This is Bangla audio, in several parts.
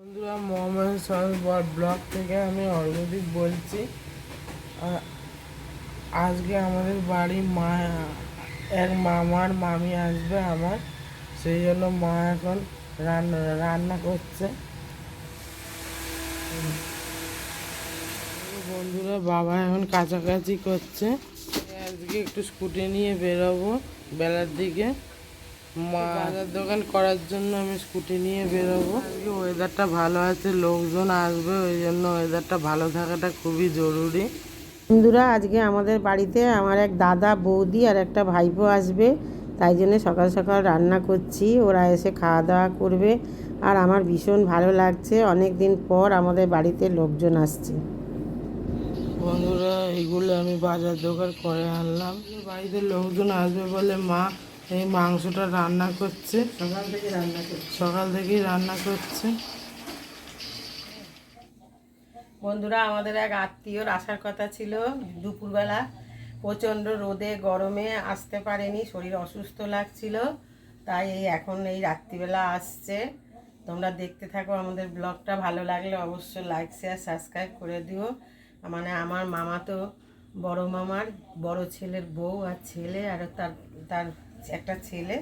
বন্ধুরা মোহাম্মদ সরোজ ব্লগ থেকে আমি অর্গদীপ বলছি। আজকে আমাদের বাড়ি মা, এক মামার মামি আসবে আমার। সেই জন্য মা এখন রান্না রান্না করছে। বন্ধুরা, বাবা এখন কাছাকাছি করছে। আজকে একটু স্কুটি নিয়ে বেরোবো বেলার দিকে। বাজার দোকান করার জন্য আমি স্কুটি নিয়ে বেরোবো। ওয়েদারটা ভালো আছে লোকজন আসবে ওই জন্য ওয়েদারটা ভালো থাকাটা খুবই জরুরি। বন্ধুরা আজকে আমাদের বাড়িতে আমার এক দাদা বৌদি আর একটা ভাইপো আসবে। তাই জন্য সকাল সকাল রান্না করছি। ওরা এসে খাওয়া দাওয়া করবে। আর আমার ভীষণ ভালো লাগছে। অনেক দিন পর আমাদের বাড়িতে লোকজন আসছে। বন্ধুরা এগুলো আমি বাজার দোকান করে আনলাম। বাড়িতে লোকজন আসবে বলে মা এই মাংসটা রান্না করছে। সকাল থেকে রান্না করছে। সকাল থেকেই রান্না করছে। বন্ধুরা আমাদের এক আত্মীয়র আসার কথা ছিল। দুপুরবেলা প্রচণ্ড রোদে গরমে আসতে পারেনি শরীর অসুস্থ লাগছিল। তাই এই এখন এই রাত্রিবেলা আসছে। তোমরা দেখতে থাকো আমাদের ব্লগটা ভালো লাগলে অবশ্যই লাইক শেয়ার সাবস্ক্রাইব করে দিও। মানে আমার মামা তো বড় মামার বড় ছেলের বউ আর ছেলে আর তার তার একটা ছেলে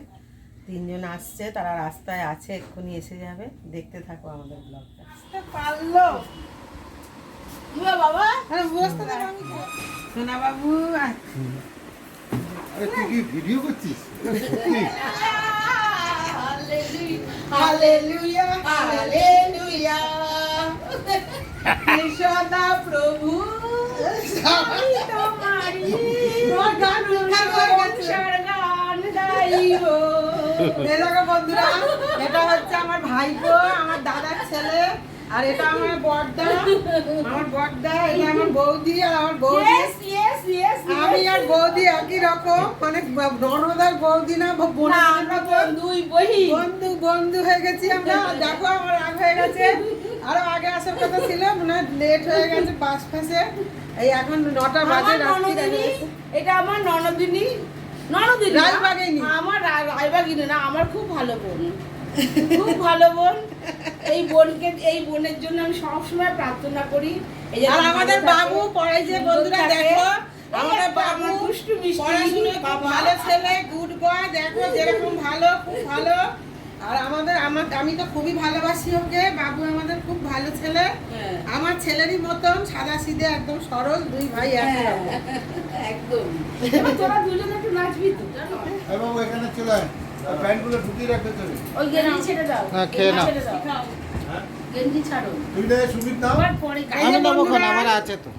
তিনজন আসছে তারা রাস্তায় আছে এক্ষুনি এসে যাবে। দেখতে থাকো আমাদের ব্লগটা। পারল। বাবা। আরে বসতে দাও আমি সোনা বাবু। আরে তুই কি ভিডিও করছিস? Hallelujah hallelujah. সদা প্রভু তোমারি গান বন্ধুরা এটা হচ্ছে আমার ভাইপো আমার দাদার ছেলে আর এটা আমার বড়দা আমার বড়দা এটা আমার বৌদি আর আমার বৌদি। আমি আর বৌদি একই রকম মানে ননদার বৌদি না বোনের দুই বহি। বন্ধু বন্ধু হয়ে গেছি আমরা। দেখো আমার রাগ হয়ে গেছে। আরও আগে আসার কথা ছিল মানে লেট হয়ে গেছে বাস ফাঁসে এই এখন নটা বাজে রাত্রি এটা আমার ননদিনী। ননদিনী না? আমার রা- না আমার খুব ভালো বোন। খুব ভালো বোন। এই বোনকে এই বোনের জন্য আমি সবসময় প্রার্থনা করি। এই আর আমাদের বাবু যে বন্ধুরা দেখো আমাদের বাবু দুষ্টু মিষ্টি পড়াশুনো খুব বাবা। ভালো ছেলে গুড বয় দেখো যেরকম ভালো খুব ভালো। আর আমাদের আমার আমি তো খুবই ভালোবাসি ওকে বাবু আমাদের ভালো ছেলে। হ্যাঁ, আমার ছেলেরই মতন সাদা সিধে একদম সরল দুই ভাই হ্যাঁ, রকম। একদম। তোরা দুজন একটু নাচবি তো বাবু এখানে চলে প্যান্টগুলো ঢুকিয়ে রাখতে হবে ওই গেঞ্জি ছেড়ে দাও। হ্যাঁ, খেয়ে নাও। গেঞ্জি ছাড়ো। তুই না সুমিত নাও। আবার পরে এই যে বন্ধুরা, আমার আছে তো।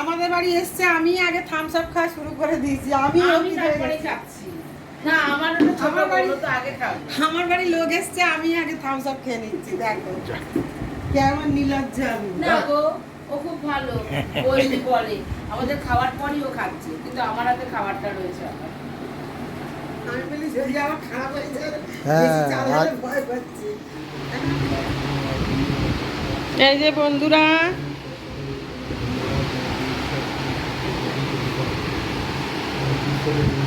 আমাদের বাড়ি এসছে আমি আগে থামস আপ খাওয়া শুরু করে দিয়েছি আমি আমি তারপরে খাচ্ছি না আমার ওটা ছোট আমার বাড়ি- তো আগে খাও আমার বাড়ি লোক এসছে আমি আগে থামস আপ খেয়ে নিচ্ছি দেখো। কেমন নির্লজ্জ না গো ও খুব ভালো ও এমনি বলে। আমাদের খাওয়ার পরই ও খাচ্ছে কিন্তু আমার হাতে খাবারটা রয়েছে আমি বলি যদি আমার খারাপ হয়ে যায় হ্যাঁ, ভয় পাচ্ছি। এই যে বন্ধুরা ভিডিও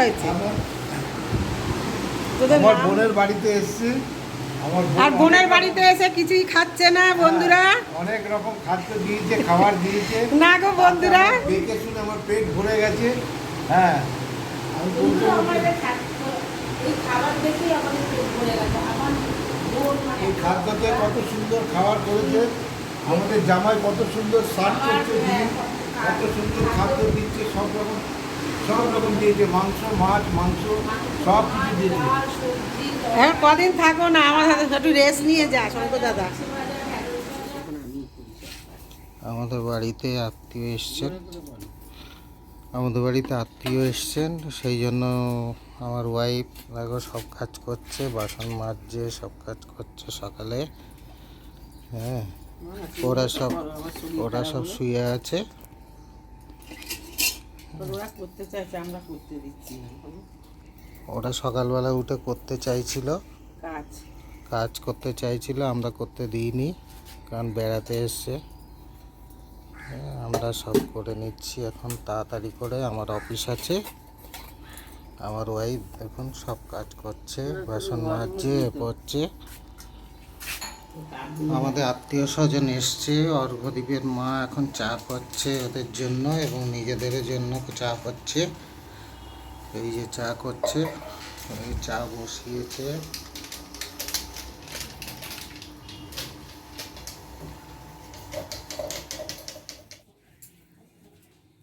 হয়েছে? আমার বোনের বাড়িতে এসছে। আর বোনের বাড়িতে এসে কিছুই খাচ্ছে না বন্ধুরা? অনেক রকম খাদ্য দিয়েছে খাবার দিয়েছে। না গো বন্ধুরা। দেখে শুনে আমার পেট ভরে গেছে। হ্যাঁ আমি বলতে আমাদের এই খাবার দেখেই আমাদের পেট ভরে গেছে। আমার এই খাদ্যতে কত সুন্দর খাবার করেছে। আমাদের জামাই কত সুন্দর সার্ভ করছে কত সুন্দর খাদ্য দিচ্ছে সব রকম সব রকম দিয়েছে মাংস মাছ মাংস সব কিছু দিয়েছে। এখন কদিন থাকো না আমার সাথে একটু রেস্ট নিয়ে যা শঙ্কর দাদা। আমাদের বাড়িতে আত্মীয় এসছেন। আমাদের বাড়িতে আত্মীয় এসছেন সেই জন্য আমার ওয়াইফ দেখো সব কাজ করছে বাসন মাজছে সব কাজ করছে সকালে। হ্যাঁ ওরা সব ওরা সব শুয়ে আছে। ওরা করতে চাইছে আমরা করতে দিচ্ছি না ওরা সকালবেলা উঠে করতে চাইছিল। কাজ। কাজ করতে চাইছিল আমরা করতে দিইনি কারণ বেড়াতে এসছে। হ্যাঁ, আমরা সব করে নিচ্ছি এখন তাড়াতাড়ি করে। আমার অফিস আছে আমার ওয়াইফ এখন সব কাজ করছে বাসন মাজছে এ করছে। আমাদের আত্মীয় স্বজন এসছে অর্ঘদ্বীপের মা এখন চা করছে ওদের জন্য এবং নিজেদের জন্য চা করছে এই যে চা করছে এই চা বসিয়েছে।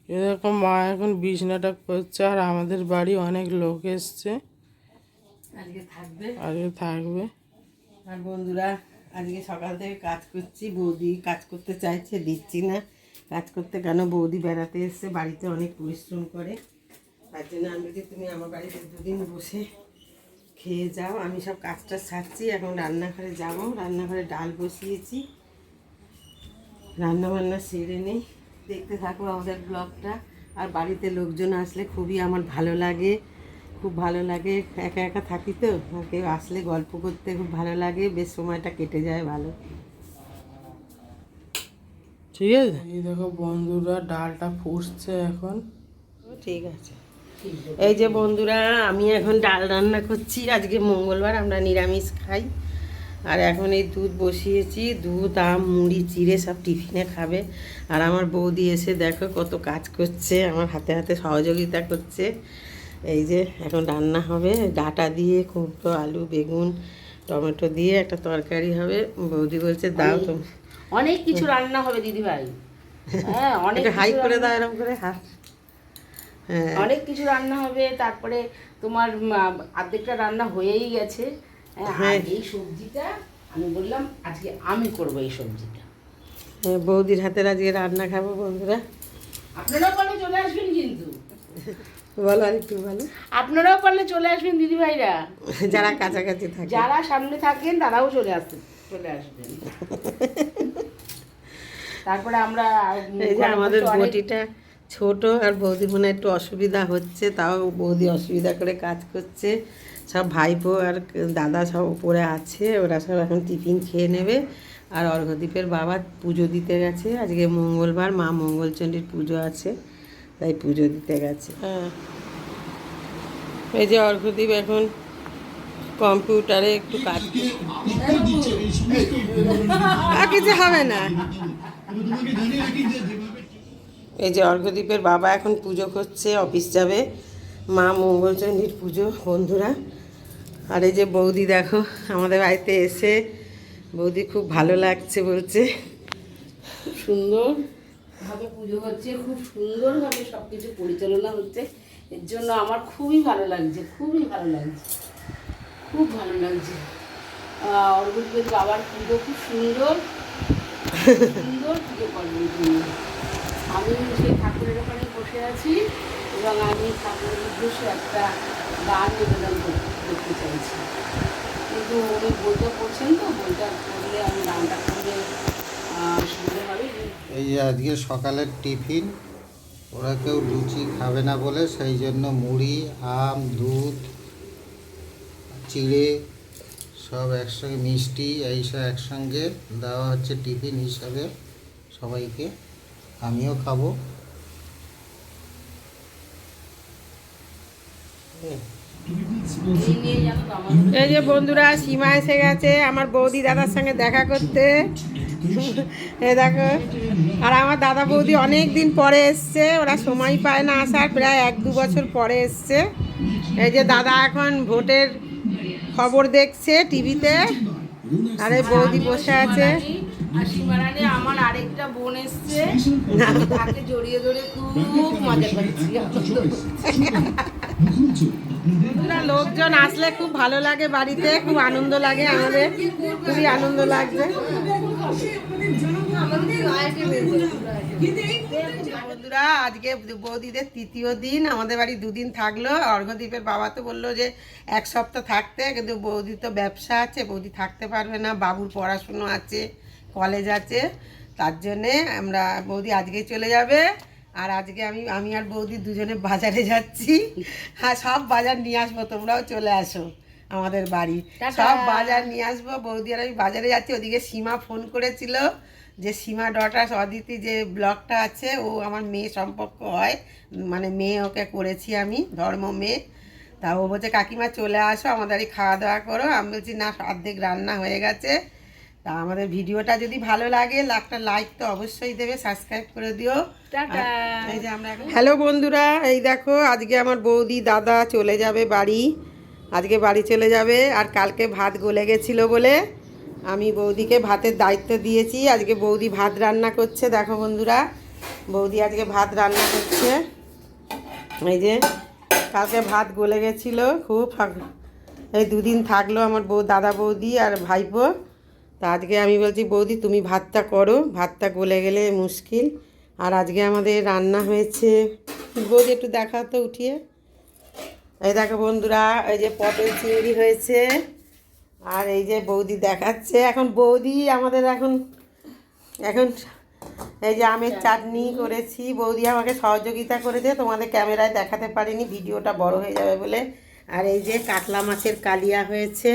এরকম মা এখন বিছনাটা করছে আর আমাদের বাড়ি অনেক লোক এসছে। আজকে থাকবে। আজকে থাকবে। আর বন্ধুরা আজকে সকাল থেকে কাজ করছি, বৌদি কাজ করতে চাইছে, দিচ্ছি না। কাজ করতে কেন? বৌদি বেড়াতে এসছে, বাড়িতে অনেক পরিশ্রম করে। তার জন্য আমি যে তুমি আমার বাড়িতে দুদিন বসে খেয়ে যাও। আমি সব কাজটা সারছি, এখন রান্নাঘরে যাব। রান্নাঘরে ডাল বসিয়েছি। রান্না বান্না সেরে নেই। দেখতে থাকো আমাদের ব্লগটা। আর বাড়িতে লোকজন আসলে খুবই আমার ভালো লাগে। খুব ভালো লাগে একা একা থাকি তো কেউ আসলে গল্প করতে খুব ভালো লাগে বেশ সময়টা কেটে যায় ভালো। ঠিক আছে? এই দেখো বন্ধুরা ডালটা ফুটছে এখন। ঠিক আছে। এই যে বন্ধুরা আমি এখন ডাল রান্না করছি আজকে মঙ্গলবার আমরা নিরামিষ খাই। আর এখন এই দুধ বসিয়েছি দুধ আম মুড়ি চিড়ে সব টিফিনে খাবে। আর আমার বৌদি এসে দেখো কত কাজ করছে আমার হাতে হাতে সহযোগিতা করছে। এই যে এখন রান্না হবে ডাটা দিয়ে কুমড়ো আলু বেগুন টমেটো দিয়ে একটা তরকারি হবে। বৌদি বলছে দাও তুমি অনেক কিছু রান্না হবে দিদি ভাই হ্যাঁ অনেক হাই করে দাও এরকম করে হ্যাঁ। অনেক কিছু রান্না হবে তারপরে তোমার অর্ধেকটা রান্না হয়েই গেছে। হ্যাঁ, হ্যাঁ। এই সবজিটা আমি বললাম আজকে আমি করব এই সবজিটা। হ্যাঁ, বৌদির হাতের আজকে রান্না খাব বন্ধুরা। আপনারা চলে আসবেন কিন্তু। বলো আর একটু বলো। আপনারাও পারলে চলে আসবেন দিদি ভাইরা যারা কাছাকাছি থাকে। যারা সামনে থাকেন তারাও চলে আসবেন চলে আসবেন। তারপরে আমরা এই যে আমাদের বটিটা ছোট আর বৌদির মনে একটু অসুবিধা হচ্ছে তাও বৌদি অসুবিধা করে কাজ করছে। সব ভাইপো আর দাদা সব উপরে আছে ওরা সব এখন টিফিন খেয়ে নেবে। আর অর্ঘদ্বীপের বাবা পুজো দিতে গেছে আজকে মঙ্গলবার মা মঙ্গলচণ্ডীর পুজো আছে। তাই পুজো দিতে গেছে। হ্যাঁ। এই যে অর্ঘদ্বীপ এখন কম্পিউটারে একটু কাজ আর কিছু হবে না। এই যে অর্ঘদ্বীপের বাবা এখন পুজো করছে অফিস যাবে। মা মঙ্গলচণ্ডীর পুজো বন্ধুরা। আর এই যে বৌদি দেখো আমাদের বাড়িতে এসে বৌদি খুব ভালো লাগছে বলছে। সুন্দর। ভাবে পুজো হচ্ছে, খুব সুন্দরভাবে সব কিছু পরিচালনা হচ্ছে। এর জন্য আমার খুবই ভালো লাগছে, খুবই ভালো লাগছে, খুব ভালো লাগছে। অর্গুলের বাবার পুজো খুব সুন্দর সুন্দর পুজো করবেন তিনি। আমি সেই ঠাকুরের ওখানে বসে আছি এবং আমি ঠাকুরের উদ্দেশ্যে একটা গান নিবেদন করতে চাইছি। কিন্তু উনি বইটা পড়ছেন তো, বইটা পড়লে আমি গানটা করলে এই আজকে সকালের টিফিন, ওরা কেউ লুচি খাবে না বলে, সেই জন্য মুড়ি, আম, দুধ, চিড়ে সব একসঙ্গে, মিষ্টি এইসব একসঙ্গে দেওয়া হচ্ছে টিফিন হিসাবে সবাইকে। আমিও খাব। এই যে বন্ধুরা, সীমা এসে গেছে, আমার বৌদি দাদার সঙ্গে দেখা করতে। এ দেখো আর আমার দাদা বৌদি অনেক দিন পরে এসছে ওরা সময় পায় না আসার প্রায় এক দু বছর পরে এসছে। এই যে দাদা এখন ভোটের খবর দেখছে টিভিতে আর বৌদি বসে আছে। আমার আরেকটা বোন এসছে তাকে জড়িয়ে ধরে খুব মজা করছি। লোকজন আসলে খুব ভালো লাগে বাড়িতে খুব আনন্দ লাগে আমাদের খুবই আনন্দ লাগছে। বন্ধুরা, আজকে বৌদিদের তৃতীয় দিন, আমাদের বাড়ি দুদিন থাকল। অর্ঘদ্বীপের বাবা তো বলল যে এক সপ্তাহ থাকতে, কিন্তু বৌদি তো ব্যবসা আছে, বৌদি থাকতে পারবে না, বাবুর পড়াশুনো আছে কলেজ আছে। তার জন্যে আমরা, বৌদি আজকে চলে যাবে। আর আজকে আমি আমি আর বৌদি দুজনে বাজারে যাচ্ছি। হ্যাঁ সব বাজার নিয়ে আসব, তোমরাও চলে আসো। আমাদের বাড়ি। সব বাজার নিয়ে আসব। বৌদি আর আমি বাজারে যাচ্ছি। ওদিকে সীমা ফোন করেছিল যে সীমা ডটাস অদিতি যে ব্লগটা আছে ও আমার মেয়ে সম্পর্ক হয়। মানে মেয়ে ওকে করেছি আমি ধর্ম মেয়ে। তা ও বলছে কাকিমা চলে আসো আমাদের বাড়ি খাওয়া দাওয়া করো। আমি বলছি না অর্ধেক রান্না হয়ে গেছে। তা আমাদের ভিডিওটা যদি ভালো লাগে একটা লাইক তো অবশ্যই দেবে। সাবস্ক্রাইব করে দিও। আর এই যে আমরা হ্যালো বন্ধুরা এই দেখো আজকে আমার বৌদি দাদা চলে যাবে বাড়ি। আজকে বাড়ি চলে যাবে আর কালকে ভাত গলে গেছিল বলে আমি বৌদিকে ভাতের দায়িত্ব দিয়েছি। আজকে বৌদি ভাত রান্না করছে, দেখো বন্ধুরা। বৌদি আজকে ভাত রান্না করছে। এই যে, কালকে ভাত গলে গেছিল খুব এই দুদিন থাকল আমার বউ দাদা বৌদি আর ভাইপো। তা আজকে আমি বলছি, বৌদি তুমি ভাতটা করো, ভাতটা গলে গেলে মুশকিল। আর আজকে আমাদের রান্না হয়েছে। বৌদি একটু দেখা তো উঠিয়ে। এই দেখো বন্ধুরা, এই যে পটল চিংড়ি হয়েছে। আর এই যে বৌদি দেখাচ্ছে। এখন বৌদি আমাদের এখন এখন এই যে আমের চাটনি করেছি। বৌদি আমাকে সহযোগিতা করেছে তোমাদের ক্যামেরায় দেখাতে পারিনি, ভিডিওটা বড় হয়ে যাবে বলে। আর এই যে কাতলা মাছের কালিয়া হয়েছে,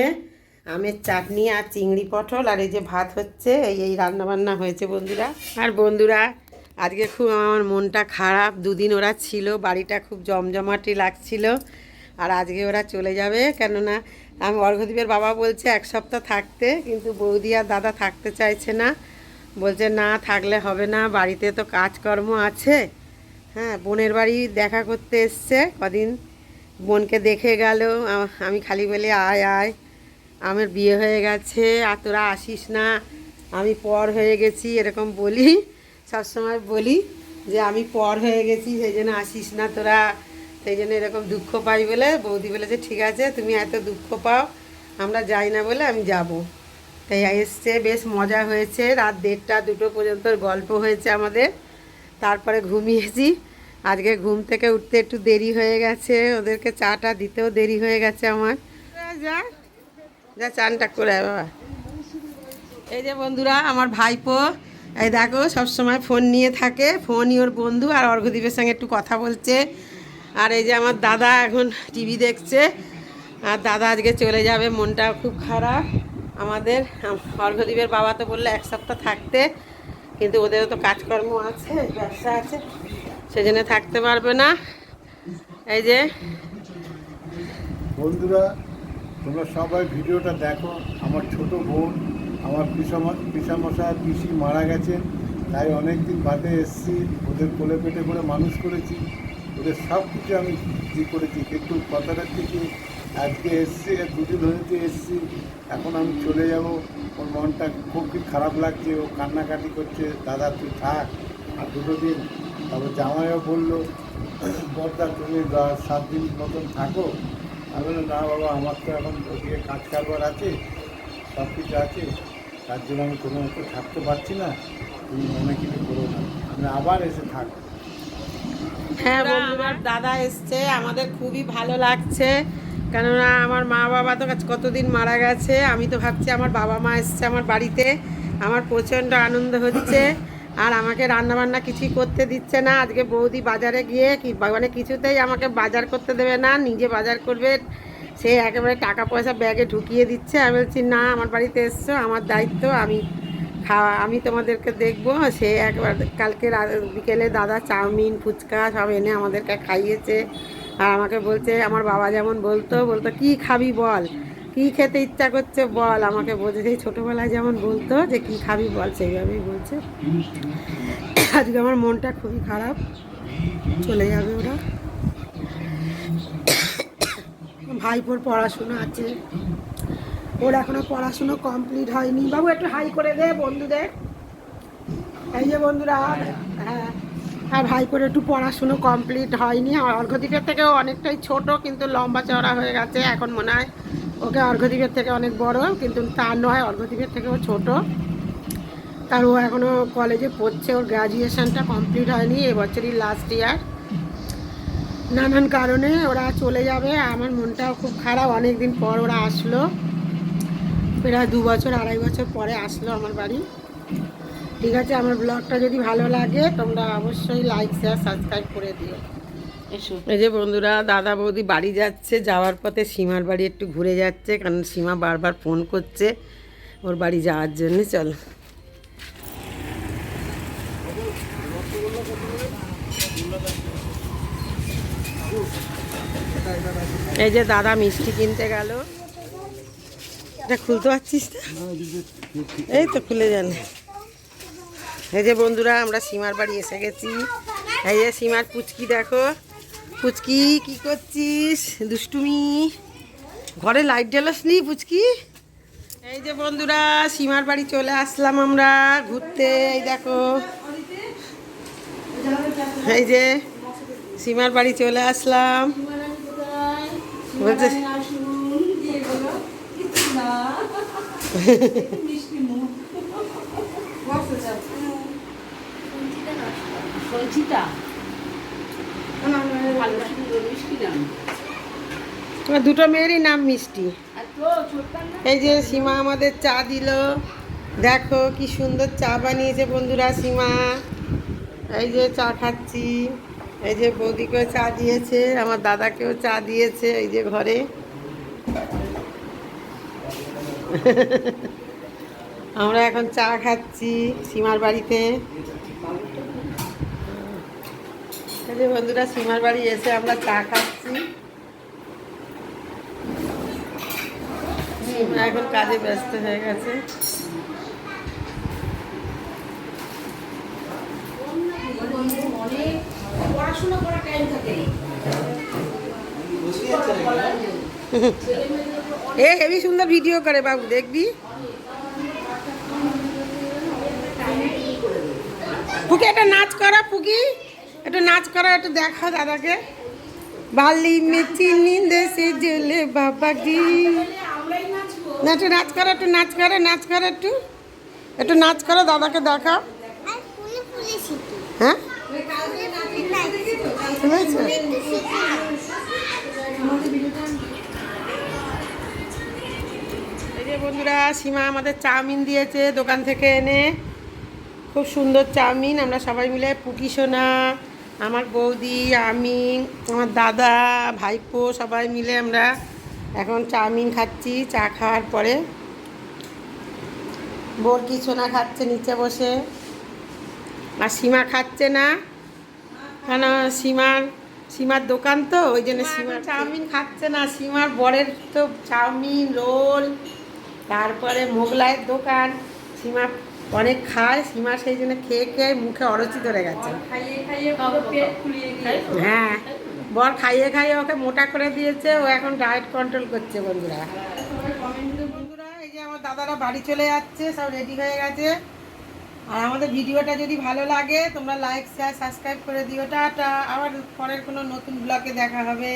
আমের চাটনি আর চিংড়ি পটল। আর এই যে ভাত হচ্ছে, এই এই রান্নাবান্না হয়েছে বন্ধুরা। আর বন্ধুরা, আজকে খুব আমার মনটা খারাপ। দুদিন ওরা ছিল, বাড়িটা খুব জমজমাটি লাগছিল। আর আজকে ওরা চলে যাবে, কেননা আমি অর্ঘদ্বীপের বাবা বলছে এক সপ্তাহ থাকতে, কিন্তু বৌদি আর দাদা থাকতে চাইছে না। বলছে, না, থাকলে হবে না, বাড়িতে তো কাজকর্ম আছে। হ্যাঁ বোনের বাড়ি দেখা করতে এসছে, কদিন বোনকে দেখে গেল আমি খালি বলি, আয় আয়, আমার বিয়ে হয়ে গেছে, আর তোরা আসিস না, আমি পর হয়ে গেছি। এরকম বলি, সবসময় বলি যে, আমি পর হয়ে গেছি, সেই জন্য আসিস না তোরা। সেই জন্য এরকম দুঃখ পাই বলে বৌদি বলেছে ঠিক আছে, তুমি এত দুঃখ পাও, আমরা যাই না বলে আমি যাব। তাই এসছে, বেশ মজা হয়েছে। রাত দেড়টা, দুটো পর্যন্ত গল্প হয়েছে আমাদের। তারপরে ঘুমিয়েছি। আজকে ঘুম থেকে উঠতে একটু দেরি হয়ে গেছে। ওদেরকে চাটা দিতেও দেরি হয়ে গেছে আমার। যা যা চানটা করে বাবা। এই যে বন্ধুরা, আমার ভাইপো। এই দেখো, সবসময় ফোন নিয়ে থাকে। ফোনই ওর বন্ধু আর অর্ঘদ্বীপের সঙ্গে একটু কথা বলছে। আর এই যে আমার দাদা এখন টিভি দেখছে। আর দাদা আজকে চলে যাবে, মনটা খুব খারাপ। আমাদের, আম- অর্ঘদ্বীপের বাবা তো বলল এক সপ্তাহ থাকতে, কিন্তু ওদেরও তো কাজকর্ম আছে, ব্যবসা আছে, সেজন্য থাকতে পারবে না। এই যে, বন্ধুরা, তোমরা সবাই ভিডিওটা দেখো। আমার ছোট বোন, আমার পিসামা পিসামশায় পিসি মারা গেছেন তাই অনেক দিন বাদে এসেছি, ওদের কোলে পেটে করে মানুষ করেছি। ওদের সব কিছু আমি ই করেছি? কিন্তু কথাটা থেকে আজকে এসছি দুদিন হয়েছে এসছি, এখন আমি চলে যাব। ওর মনটা খুব কি খারাপ লাগছে, ও কান্নাকাটি করছে, দাদা, তুই থাক। আর দুটো দিন তারপর জামাইও বলল, বর্দা, তুমি সাত দিন মতন থাকো। আমি বললাম, না বাবা, আমার তো এখন ওদিকে কাজ কারবার আছে, সব কিছু আছে। তার জন্য আমি কোনো মতো থাকতে পারছি না। তুমি মনে কিছু করো না। আমি আবার এসে থাকব হ্যাঁ বন্ধুরা দাদা এসছে আমাদের খুবই ভালো লাগছে। কেননা আমার মা বাবা তো কতদিন মারা গেছে আমি তো ভাবছি আমার বাবা মা এসছে আমার বাড়িতে। আমার প্রচণ্ড আনন্দ হচ্ছে আর আমাকে রান্না বান্না কিছুই করতে দিচ্ছে না। আজকে বৌদি বাজারে গিয়ে কি মানে কিছুতেই আমাকে বাজার করতে দেবে না নিজে বাজার করবে। সে একেবারে টাকা পয়সা ব্যাগে ঢুকিয়ে দিচ্ছে। আমি বলছি না আমার বাড়িতে এসছো আমার দায়িত্ব আমি খাওয়া, আমি তোমাদেরকে দেখব, সে একবার কালকে বিকেলে দাদা চাউমিন, ফুচকা সব এনে আমাদেরকে খাইয়েছে। আর আমাকে বলছে, আমার বাবা যেমন বলতো বলতো, কি খাবি বল? কি খেতে ইচ্ছা করছে বল? আমাকে বলছে, সেই ছোটোবেলায় যেমন বলতো যে, কি খাবি বল? সেইভাবেই বলছে। আজকে আমার মনটা খুবই খারাপ। চলে যাবে ওরা। ভাইপোর পড়াশোনা আছে। ওর এখনও পড়াশুনো কমপ্লিট হয়নি। বাবু, একটু হাই করে দে বন্ধুদের। এই যে বন্ধুরা হ্যাঁ আর ভাই করে একটু পড়াশুনো কমপ্লিট হয়নি। আর অর্ঘদ্বীপের থেকেও অনেকটাই ছোট, কিন্তু লম্বা চওড়া হয়ে গেছে এখন মনে হয়। ওকে অর্ঘদ্বীপের থেকে অনেক বড়, কিন্তু তা নয় অর্ঘদ্বীপের থেকেও ছোট। তার ও এখনও কলেজে পড়ছে, ওর গ্র্যাজুয়েশনটা কমপ্লিট হয়নি, এবছরই লাস্ট ইয়ার নানান কারণে ওরা চলে যাবে, আমার মনটাও খুব খারাপ অনেক দিন পর ওরা আসলো। প্রায় দু বছর, আড়াই বছর পরে আসলো আমার বাড়ি। ঠিক আছে, আমার ব্লগটা যদি ভালো লাগে, তোমরা অবশ্যই লাইক শেয়ার সাবস্ক্রাইব করে দিও। এই যে বন্ধুরা, দাদা বৌদি বাড়ি যাচ্ছে, যাওয়ার পথে সীমার বাড়ি একটু ঘুরে যাচ্ছে, কারণ সীমা বারবার ফোন করছে ওর বাড়ি যাওয়ার জন্য, চল। এই যে দাদা মিষ্টি কিনতে গেল। এটা খুলতে পারছিস না? এই তো খুলে জানে এই যে বন্ধুরা, আমরা সীমার বাড়ি এসে গেছি। এই যে সীমার পুচকি, দেখো। পুচকি, কি করছিস? দুষ্টুমি। ঘরে লাইট জ্বালাস নি পুচকি? এই যে বন্ধুরা, সীমার বাড়ি চলে আসলাম আমরা ঘুরতে। এই দেখো। এই যে সীমার বাড়ি চলে আসলাম। বলছে সঞ্চিতা ভালো সুন্দর মিষ্টি নাম তোমার দুটো মেয়েরই নাম মিষ্টি। এই যে সীমা আমাদের চা দিল। দেখো কি সুন্দর চা বানিয়েছে বন্ধুরা সীমা। এই যে চা খাচ্ছি। এই যে বৌদিকেও চা দিয়েছে আমার দাদাকেও চা দিয়েছে এই যে ঘরে। আমরা এখন চা খাচ্ছি সীমার বাড়িতে। বন্ধুরা সীমার বাড়ি এসে আমরা চা খাচ্ছি। এখন কাজে ব্যস্ত হয়ে গেছে। পড়াশোনা করার টাইম থাকে। এ হেবি সুন্দর ভিডিও করে বাবু দেখবি? পুকি একটা নাচ করা পুকি একটু নাচ করা একটু দেখা দাদাকে। বালি মেচি নিন্দে সে জেলে বাবা কি না একটু নাচ করো একটু নাচ করো নাচ করো একটু। একটু নাচ করো দাদাকে দেখা হ্যাঁ? শুনেছো? যে বন্ধুরা সীমা আমাদের চাউমিন দিয়েছে দোকান থেকে এনে। খুব সুন্দর চাউমিন আমরা সবাই মিলে পুকি সোনা আমার বৌদি আমি আমার দাদা ভাইপো সবাই মিলে আমরা এখন চাউমিন খাচ্ছি চা খাওয়ার পরে। বরকি সোনা খাচ্ছে নিচে বসে। আর সীমা খাচ্ছে না। কেন? সীমার সীমার দোকান তো ওই জন্য সীমা চাউমিন খাচ্ছে না। সীমার বরের তো চাউমিন রোল তারপরে মোগলাইয়ের দোকান সীমা অনেক খায় সীমা সেই জন্য খেয়ে খেয়ে মুখে অরচি ধরে গেছে। হ্যাঁ বর খাইয়ে খাইয়ে ওকে মোটা করে দিয়েছে ও এখন ডায়েট কন্ট্রোল করছে বন্ধুরা। বন্ধুরা এই যে আমার দাদারা বাড়ি চলে যাচ্ছে সব রেডি হয়ে গেছে। আর আমাদের ভিডিওটা যদি ভালো লাগে তোমরা লাইক শেয়ার সাবস্ক্রাইব করে দিও। টাটা আবার পরের কোনো নতুন ব্লগে দেখা হবে।